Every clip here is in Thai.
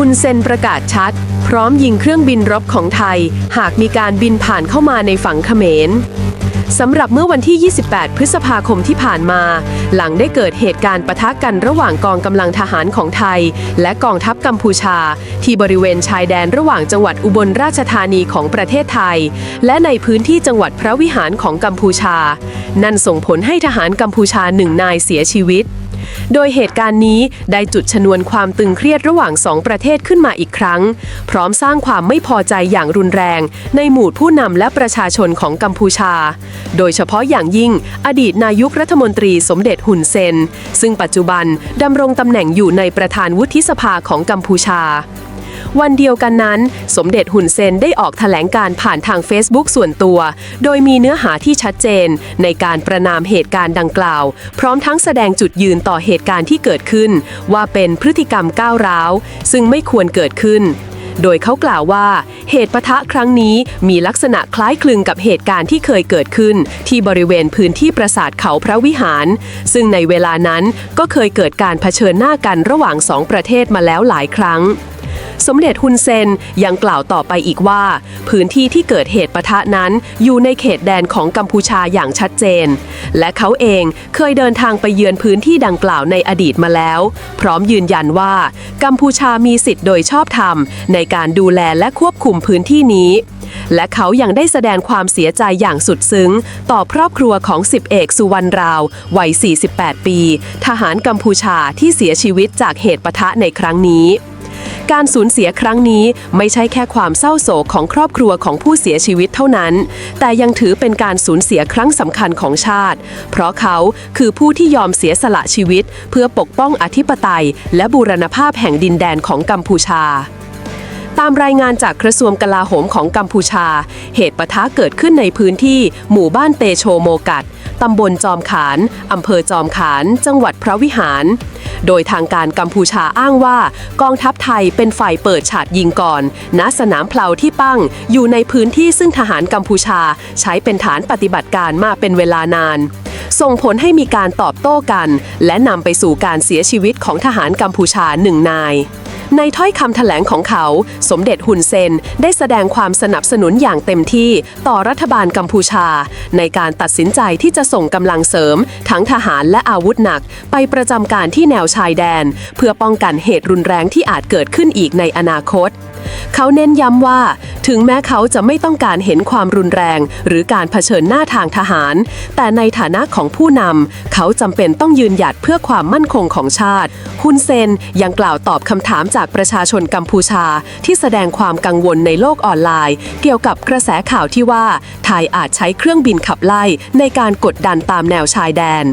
ฮุนเซนประกาศชัด พร้อมยิงเครื่องบินรบของไทย หากมีการบินผ่านเข้ามาในฝั่งเขมรสำหรับเมื่อวันที่ 28 พฤษภาคมที่ผ่านมา หลังได้เกิดเหตุการณ์ปะทะกันระหว่างกองกำลังทหารของไทย และกองทัพกัมพูชา ที่บริเวณชายแดนระหว่างจังหวัดอุบลราชธานีของประเทศไทย และในพื้นที่จังหวัดพระวิหารของกัมพูชา นั่นส่งผลให้ทหารกัมพูชาหนึ่งนายเสียชีวิต โดยเหตุการณ์นี้ได้จุดชนวนความตึงเครียดระหว่างสองประเทศขึ้นมาอีกครั้ง พร้อมสร้างความไม่พอใจอย่างรุนแรง ในหมู่ผู้นำและประชาชนของกัมพูชา โดยเฉพาะอย่างยิ่ง อดีตนายกรัฐมนตรีสมเด็จฮุนเซน ซึ่งปัจจุบันดำรงตำแหน่งอยู่ในประธานวุฒิสภาของกัมพูชา วันเดียวกันนั้น สมเด็จหุ่นเซนได้ออกแถลงการผ่านทาง Facebook ส่วนตัว โดยมีเนื้อหาที่ชัดเจน ในการประนามเหตุการณ์ดังกล่าว พร้อมทั้งแสดงจุดยืนต่อเหตุการณ์ที่เกิดขึ้น ว่าเป็นพฤติกรรมก้าวร้าว ซึ่งไม่ควรเกิดขึ้นโดยเขากล่าวว่า เหตุปะทะครั้งนี้มีลักษณะคล้ายคลึงกับเหตุการณ์ที่เคยเกิดขึ้น ที่บริเวณพื้นที่ปราสาทเขาพระวิหาร ซึ่งในเวลานั้นก็เคยเกิดการเผชิญหน้ากันระหว่างสองประเทศมาแล้วหลายครั้ง สมเด็จฮุนเซนยังกล่าวต่อไปอีกว่า พื้นที่ที่เกิดเหตุปะทะนั้นอยู่ในเขตแดนของกัมพูชาอย่างชัดเจน และเขาเองเคยเดินทางไปเยือนพื้นที่ดังกล่าวในอดีตมาแล้ว พร้อมยืนยันว่า กัมพูชามีสิทธิ์โดยชอบธรรม ในการดูแลและควบคุมพื้นที่นี้ และเขายังได้แสดงความเสียใจอย่างสุดซึ้ง ต่อครอบครัวของสิบเอกสุวรรณราววัย 48 ปี ทหารกัมพูชาที่เสียชีวิตจากเหตุปะทะในครั้งนี้ การสูญเสียครั้งนี้ไม่ใช่แค่ความเศร้าโศกของครอบครัวของผู้เสียชีวิตเท่านั้น แต่ยังถือเป็นการสูญเสียครั้งสำคัญของชาติ เพราะเขาคือผู้ที่ยอมเสียสละชีวิต เพื่อปกป้องอธิปไตย และบูรณภาพแห่งดินแดนของกัมพูชา ตามรายงานจากกระทรวงกลาโหมของกัมพูชา เหตุปะทะเกิดขึ้นในพื้นที่หมู่บ้านเตโชโมกัด ตำบลจอมขาน อำเภอจอมขาน จังหวัดพระวิหาร โดยทางการกัมพูชาอ้างว่า กองทัพไทยเป็นฝ่ายเปิดฉาดยิงก่อน ณ สนามเพลาที่ปั้ง อยู่ในพื้นที่ซึ่งทหารกัมพูชา ใช้เป็นฐานปฏิบัติการมาเป็นเวลานานส่งผลให้มีการตอบโต้กัน และนำไปสู่การเสียชีวิตของทหารกัมพูชาหนึ่งนาย ในถ้อยคำแถลงของเขา สมเด็จฮุนเซนได้แสดงความสนับสนุนอย่างเต็มที่ต่อรัฐบาลกัมพูชา ในการตัดสินใจที่จะส่งกำลังเสริม ทั้งทหารและอาวุธหนัก ไปประจำการที่แนวชายแดน เพื่อป้องกันเหตุรุนแรงที่อาจเกิดขึ้นอีกในอนาคต เขาเน้นย้ำว่า ถึงแม้เขาจะไม่ต้องการเห็นความรุนแรง หรือการเผชิญหน้าทางทหาร แต่ในฐานะของผู้นำเขาจำเป็นต้องยืนหยัดเพื่อความมั่นคงของชาติ ฮุนเซนยังกล่าวตอบคำถามจากประชาชนกัมพูชา ที่แสดงความกังวลในโลกออนไลน์ เกี่ยวกับกระแสข่าวที่ว่าไทยอาจใช้เครื่องบินขับไล่ในการกดดันตามแนวชายแดน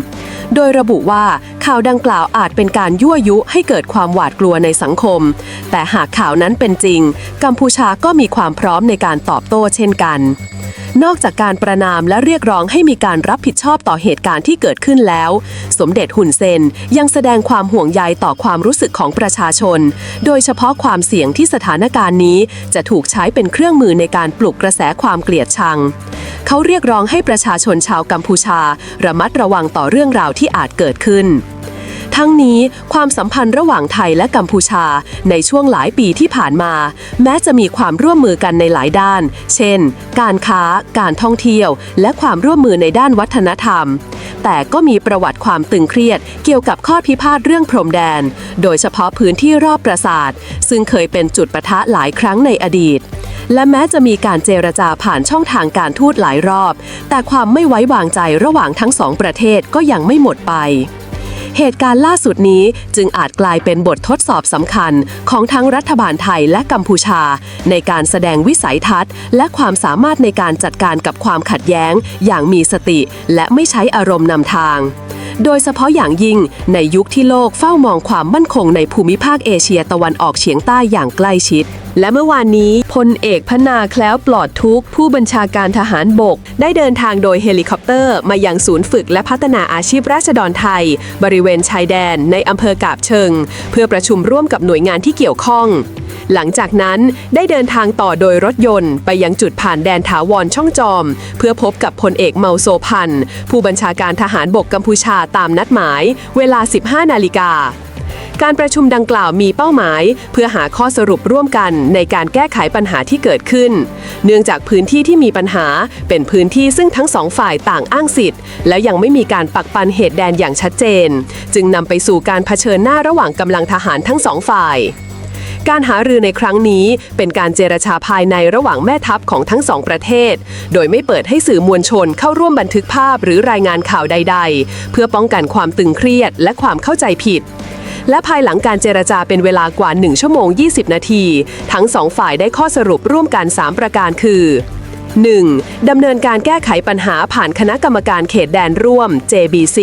โดยระบุว่าข่าวดังกล่าวอาจเป็นการยั่วยุให้เกิดความหวาดกลัวในสังคม แต่หากข่าวนั้นเป็นจริง กัมพูชาก็มีความพร้อมในการตอบโต้เช่นกัน นอกจากการประนามและเรียกร้องให้มีการรับผิดชอบต่อเหตุการณ์ที่เกิดขึ้นแล้ว สมเด็จหุ่นเซนยังแสดงความห่วงใยต่อความรู้สึกของประชาชน โดยเฉพาะความเสี่ยงที่สถานการณ์นี้จะถูกใช้เป็นเครื่องมือในการปลุกกระแสความเกลียดชัง เขาเรียกร้องให้ประชาชนชาวกัมพูชา ระมัดระวังต่อเรื่องราวที่อาจเกิดขึ้น ทั้งนี้ความสัมพันธ์ระหว่างไทยและกัมพูชา ในช่วงหลายปีที่ผ่านมา แม้จะมีความร่วมมือกันในหลายด้าน เช่น การค้า การท่องเที่ยว และความร่วมมือในด้านวัฒนธรรมแต่ก็มีประวัติความตึงเครียดเกี่ยวกับข้อพิพาทเรื่องพรมแดน โดยเฉพาะพื้นที่รอบปราสาท ซึ่งเคยเป็นจุดปะทะหลายครั้งในอดีต และแม้จะมีการเจรจาผ่านช่องทางการทูตหลายรอบ แต่ความไม่ไว้วางใจระหว่างทั้งสองประเทศก็ยังไม่หมดไป เหตุการณ์ล่าสุดนี้จึงอาจกลายเป็นบททดสอบสำคัญของทั้งรัฐบาลไทยและกัมพูชา ในการแสดงวิสัยทัศน์ และความสามารถในการจัดการกับความขัดแย้ง อย่างมีสติ และไม่ใช้อารมณ์นำทางโดยเฉพาะอย่างยิ่งในยุคที่โลกเฝ้ามองความมั่นคงในภูมิภาคเอเชียตะวันออกเฉียงใต้อย่างใกล้ชิด และเมื่อวานนี้พลเอกพนาแคล้วปลอดทุกผู้บัญชาการทหารบก ได้เดินทางโดยเฮลิคอปเตอร์ มายังศูนย์ฝึกและพัฒนาอาชีพราษฎรไทย บริเวณชายแดนในอำเภอกาบเชิง เพื่อประชุมร่วมกับหน่วยงานที่เกี่ยวข้อง หลังจากนั้นได้เดินทางต่อโดยรถยนต์ ไปยังจุดผ่านแดนถาวรช่องจอม เพื่อพบกับพลเอกเมาโซพันธ์ผู้บัญชาการทหารบกกัมพูชาตามนัดหมาย เวลา 15 นาฬิกา การประชุมดังกล่าวมีเป้าหมาย เพื่อหาข้อสรุปร่วมกันในการแก้ไขปัญหาที่เกิดขึ้น เนื่องจากพื้นที่ที่มีปัญหาเป็นพื้นที่ซึ่งทั้งสองฝ่ายต่างอ้างสิทธิ์ และยังไม่มีการปักปันเหตุแดนอย่างชัดเจน จึงนำไปสู่การเผชิญหน้าระหว่างกำลังทหารทั้งสองฝ่ายการหารือในครั้งนี้เป็นการเจรจาภายในระหว่างแม่ทัพของทั้งสองประเทศ โดยไม่เปิดให้สื่อมวลชนเข้าร่วมบันทึกภาพหรือรายงานข่าวใด ๆ เพื่อป้องกันความตึงเครียดและความเข้าใจผิด และภายหลังการเจรจาเป็นเวลากว่า 1 ชั่วโมง 20 นาที ทั้งสองฝ่ายได้ข้อสรุปร่วมกัน 3 ประการคือ 1. ดำเนินการแก้ไขปัญหาผ่านคณะกรรมการเขตแดนร่วม JBC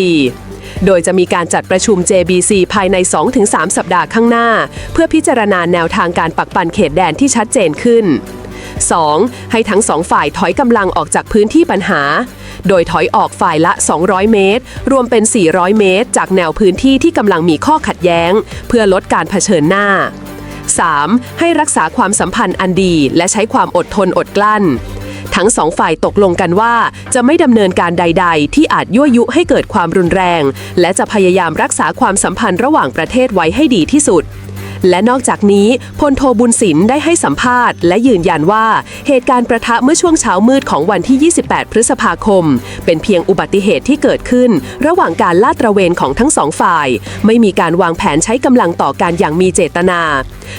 โดยจะมีการจัดประชุม JBC ภายใน 2-3 สัปดาห์ข้างหน้า เพื่อพิจารณาแนวทางการปักปันเขตแดนที่ชัดเจนขึ้น 2. ให้ทั้งสองฝ่ายถอยกำลังออกจากพื้นที่ปัญหา โดยถอยออกฝ่ายละ 200 เมตร รวมเป็น 400 เมตร จากแนวพื้นที่ที่กำลังมีข้อขัดแย้ง เพื่อลดการเผชิญหน้า 3. ให้รักษาความสัมพันธ์อันดี และใช้ความอดทนอดกลั้น ทั้งสองฝ่ายตกลงกันว่า จะไม่ดำเนินการใด ๆ ที่อาจยั่วยุให้เกิดความรุนแรง และจะพยายามรักษาความสัมพันธ์ระหว่างประเทศไว้ให้ดีที่สุด และนอกจากนี้พลโทบุญสินได้ให้สัมภาษณ์ และยืนยันว่าเหตุการณ์ประทะเมื่อช่วงเช้ามืดของวันที่ 28 พฤษภาคม เป็นเพียงอุบัติเหตุที่เกิดขึ้น ระหว่างการลาดตระเวนของทั้งสองฝ่าย ไม่มีการวางแผนใช้กำลังต่อการอย่างมีเจตนา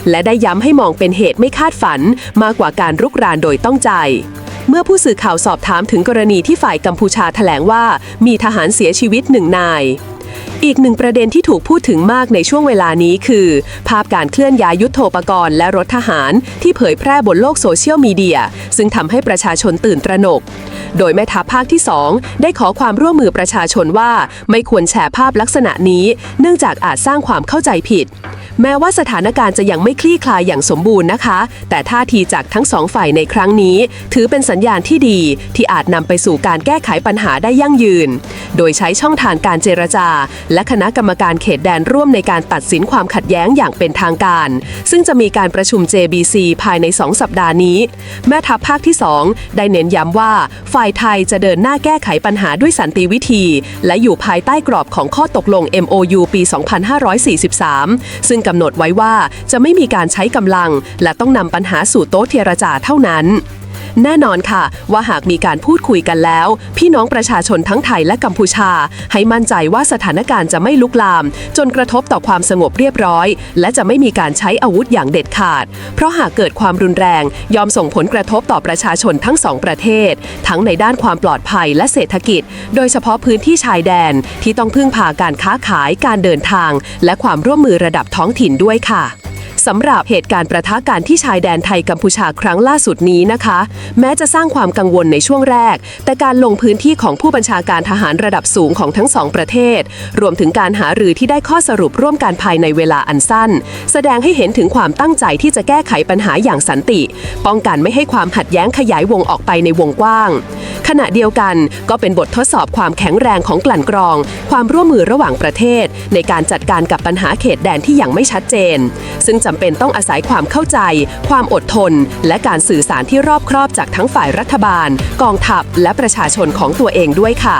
และได้ย้ำให้มองเป็นเหตุไม่คาดฝัน มากกว่าการรุกรานโดยต้องใจเมื่อผู้สื่อข่าวสอบถามถึงกรณีที่ฝ่ายกัมพูชาแถลงว่า มีทหารเสียชีวิตหนึ่งนาย อีกหนึ่งประเด็นที่ถูกพูดถึงมากในช่วงเวลานี้คือ ภาพการเคลื่อนย้ายยุทโธปกรณ์และรถทหาร ที่เผยแพร่บนโลกโซเชียลมีเดีย ซึ่งทำให้ประชาชนตื่นตระหนก โดยแม่ทัพภาคที่ 2 ได้ขอความร่วมมือประชาชนว่า ไม่ควรแชร์ภาพลักษณะนี้ เนื่องจากอาจสร้างความเข้าใจผิด แม้ว่าสถานการณ์จะยังไม่คลี่คลายอย่างสมบูรณ์นะคะ แต่ท่าทีจากทั้งสองฝ่ายในครั้งนี้ ถือเป็นสัญญาณที่ดีที่อาจนำไปสู่การแก้ไขปัญหาได้ยั่งยืน โดยใช้ช่องทางการเจรจา และคณะกรรมการเขตแดนร่วมในการตัดสินความขัดแย้งอย่างเป็นทางการ ซึ่งจะมีการประชุม JBC ภายใน 2 สัปดาห์นี้ แม่ทัพภาคที่ 2 ได้เน้นย้ำว่า ฝ่ายไทยจะเดินหน้าแก้ไขปัญหาด้วยสันติวิธี และอยู่ภายใต้กรอบของข้อตกลง MOU ปี 2543 ซึ่งกำหนดไว้ว่าจะไม่มีการใช้กำลัง และต้องนำปัญหาสู่โต๊ะเจรจาเท่านั้น แน่นอนค่ะ ว่าหากมีการพูดคุยกันแล้ว พี่น้องประชาชนทั้งไทยและกัมพูชา ให้มั่นใจว่าสถานการณ์จะไม่ลุกลาม จนกระทบต่อความสงบเรียบร้อย และจะไม่มีการใช้อาวุธอย่างเด็ดขาด เพราะหากเกิดความรุนแรง ยอมส่งผลกระทบต่อประชาชนทั้งสองประเทศ ทั้งในด้านความปลอดภัยและเศรษฐกิจ โดยเฉพาะพื้นที่ชายแดนที่ต้องพึ่งพาการค้าขายการเดินทาง และความร่วมมือระดับท้องถิ่นด้วยค่ะ สำหรับเหตุการณ์ประทะการที่ชายแดนไทยกัมพูชาครั้งล่าสุดนี้นะคะ แม้จะสร้างความกังวลในช่วงแรก แต่การลงพื้นที่ของผู้บัญชาการทหารระดับสูงของทั้งสองประเทศ รวมถึงการหารือที่ได้ข้อสรุปร่วมกันภายในเวลาอันสั้น แสดงให้เห็นถึงความตั้งใจที่จะแก้ไขปัญหาอย่างสันติ ป้องกันไม่ให้ความขัดแย้งขยายวงออกไปในวงกว้าง ขณะเดียวกันก็เป็นบททดสอบความแข็งแรงของกลั่นกรอง ความร่วมมือระหว่างประเทศ ในการจัดการกับปัญหาเขตแดนที่ยังไม่ชัดเจน ซึ่งจำเป็นต้องอาศัยความเข้าใจ ความอดทน และการสื่อสารที่รอบครอบจากทั้งฝ่ายรัฐบาล กองทัพและประชาชนของตัวเองด้วยค่ะ